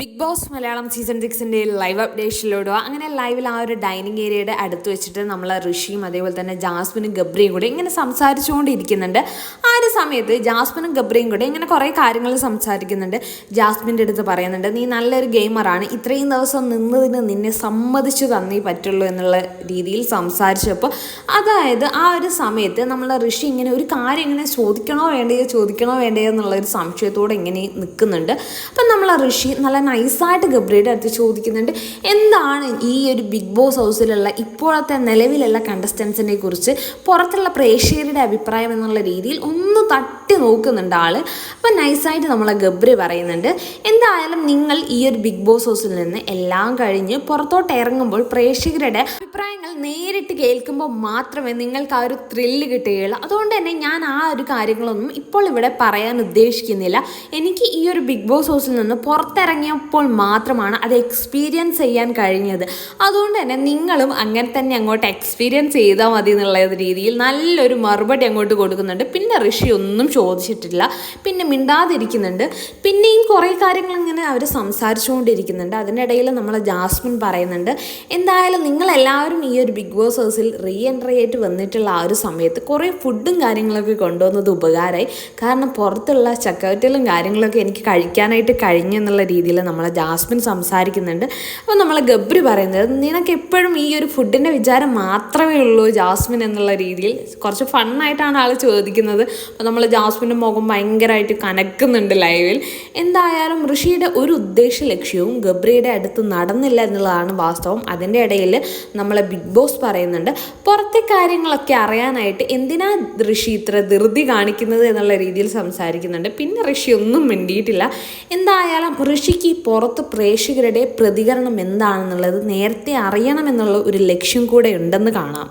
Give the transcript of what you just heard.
Big Boss Malayalam season സിക്സിന്റെ live അപ്ഡേഷനിലൂടെ അങ്ങനെ ലൈവിൽ ആ ഒരു ഡൈനിങ് ഏരിയയുടെ അടുത്ത് വെച്ചിട്ട് നമ്മൾ ഋഷിയും അതേപോലെ തന്നെ ജാസ്മിനും ഗബ്രിയും കൂടെ ഇങ്ങനെ സംസാരിച്ചുകൊണ്ടിരിക്കുന്നുണ്ട്. ആ ഒരു സമയത്ത് ജാസ്മിനും ഗബ്രിയും കൂടെ ഇങ്ങനെ കുറേ കാര്യങ്ങൾ സംസാരിക്കുന്നുണ്ട്. ജാസ്മിന്റെ അടുത്ത് പറയുന്നുണ്ട് നീ നല്ലൊരു ഗെയിമറാണ് ഇത്രയും ദിവസം നിന്നതിന് നിന്നെ സമ്മതിച്ചു തന്നേ പറ്റുള്ളൂ എന്നുള്ള രീതിയിൽ സംസാരിച്ചപ്പോൾ അതായത് ആ ഒരു സമയത്ത് നമ്മൾ ഋഷി ഇങ്ങനെ ഒരു കാര്യം ഇങ്ങനെ ചോദിക്കണോ വേണ്ടയോ ചോദിക്കണോ വേണ്ടയോ എന്നുള്ള ഒരു സംശയത്തോടെ ഇങ്ങനെ നിൽക്കുന്നുണ്ട്. അപ്പം നമ്മൾ ഋഷി നല്ല നൈസായിട്ട് ഗബ്രിയുടെ അടുത്ത് ചോദിക്കുന്നുണ്ട് എന്താണ് ഈ ഒരു ബിഗ് ബോസ് ഹൗസിലുള്ള ഇപ്പോഴത്തെ നിലവിലുള്ള കണ്ടസ്റ്റൻസിനെ കുറിച്ച് പുറത്തുള്ള പ്രേക്ഷകരുടെ അഭിപ്രായം എന്നുള്ള രീതിയിൽ ഒന്ന് തട്ടി നോക്കുന്നുണ്ട് ആൾ? അപ്പം നൈസായിട്ട് നമ്മളെ ഗബ്രി പറയുന്നുണ്ട് എന്തായാലും നിങ്ങൾ ഈ ഒരു ബിഗ് ബോസ് ഹൗസിൽ നിന്ന് എല്ലാം കഴിഞ്ഞ് പുറത്തോട്ട് ഇറങ്ങുമ്പോൾ പ്രേക്ഷകരുടെ അഭിപ്രായങ്ങൾ നേരിട്ട് കേൾക്കുമ്പോൾ മാത്രമേ നിങ്ങൾക്ക് ആ ഒരു ത്രില്ല് കിട്ടുകയുള്ളൂ. അതുകൊണ്ട് തന്നെ ഞാൻ ആ ഒരു കാര്യങ്ങളൊന്നും ഇപ്പോൾ ഇവിടെ പറയാൻ ഉദ്ദേശിക്കുന്നില്ല. എനിക്ക് ഈ ഒരു ബിഗ് ബോസ് ഹൗസിൽ നിന്ന് പുറത്തിറങ്ങിയപ്പോൾ മാത്രമാണ് അത് എക്സ്പീരിയൻസ് ചെയ്യാൻ കഴിഞ്ഞത്. അതുകൊണ്ട് തന്നെ നിങ്ങളും അങ്ങനെ തന്നെ അങ്ങോട്ട് എക്സ്പീരിയൻസ് ചെയ്താൽ മതി എന്നുള്ള രീതിയിൽ നല്ലൊരു മറുപടി അങ്ങോട്ട് കൊടുക്കുന്നുണ്ട്. പിന്നെ ഋഷി ഒന്നും ചോദിച്ചിട്ടില്ല. പിന്നെ മിണ്ടാതിരിക്കുന്നുണ്ട്. പിന്നെയും കുറേ കാര്യങ്ങൾ ഇങ്ങനെ അവർ സംസാരിച്ചുകൊണ്ടിരിക്കുന്നുണ്ട്. അതിനിടയിൽ നമ്മൾ ജാസ്മിൻ പറയുന്നുണ്ട് എന്തായാലും നിങ്ങളെല്ലാവരും ഈ ഒരു ബിഗ് ബോസ് ഹൗസിൽ റീ എൻട്രി ആയിട്ട് വന്നിട്ടുള്ള ആ ഒരു സമയത്ത് കുറേ ഫുഡും കാര്യങ്ങളൊക്കെ കൊണ്ടുവന്നത് ഉപകാരമായി കാരണം പുറത്തുള്ള ചക്കവറ്റലും കാര്യങ്ങളൊക്കെ എനിക്ക് കഴിക്കാനായിട്ട് കഴിഞ്ഞു എന്നുള്ള രീതിയിൽ നമ്മളെ ജാസ്മിൻ സംസാരിക്കുന്നുണ്ട്. അപ്പോൾ നമ്മളെ ഗബ്രി പറയുന്നത് നിനക്ക് എപ്പോഴും ഈ ഒരു ഫുഡിന്റെ വിചാരം മാത്രമേ ഉള്ളൂ ജാസ്മിൻ എന്നുള്ള രീതിയിൽ. കുറച്ച് ഫണ്ണായിട്ടാണ് ആൾ ചോദിക്കുന്നത്. അപ്പോൾ നമ്മൾ ജാസ്മിന്റെ മുഖം ഭയങ്കരമായിട്ട് കനക്കുന്നുണ്ട് ലൈവിൽ എന്തായാലും ഋഷിയുടെ ഒരു ഉദ്ദേശ ലക്ഷ്യവും ഗബ്രിയുടെ അടുത്ത് നടന്നില്ല എന്നുള്ളതാണ് വാസ്തവം. അതിന്റെ ഇടയിൽ നമ്മളെ ബിഗ് ബോസ് പറയുന്നുണ്ട് പുറത്തെ കാര്യങ്ങളൊക്കെ അറിയാനായിട്ട് എന്തിനാ ഋഷി ഇത്ര ധൃതി കാണിക്കുന്നത്? എന്നുള്ള രീതിയിൽ സംസാരിക്കുന്നുണ്ട്. പിന്നെ ഋഷി ഒന്നും മിണ്ടിയിട്ടില്ല. എന്തായാലും ഋഷിക്ക് പുറത്ത് പ്രേക്ഷകരുടെ പ്രതികരണം എന്താണെന്നുള്ളത് നേരത്തെ അറിയണമെന്നുള്ള ഒരു ലക്ഷ്യം കൂടെ ഉണ്ടെന്ന് കാണാം.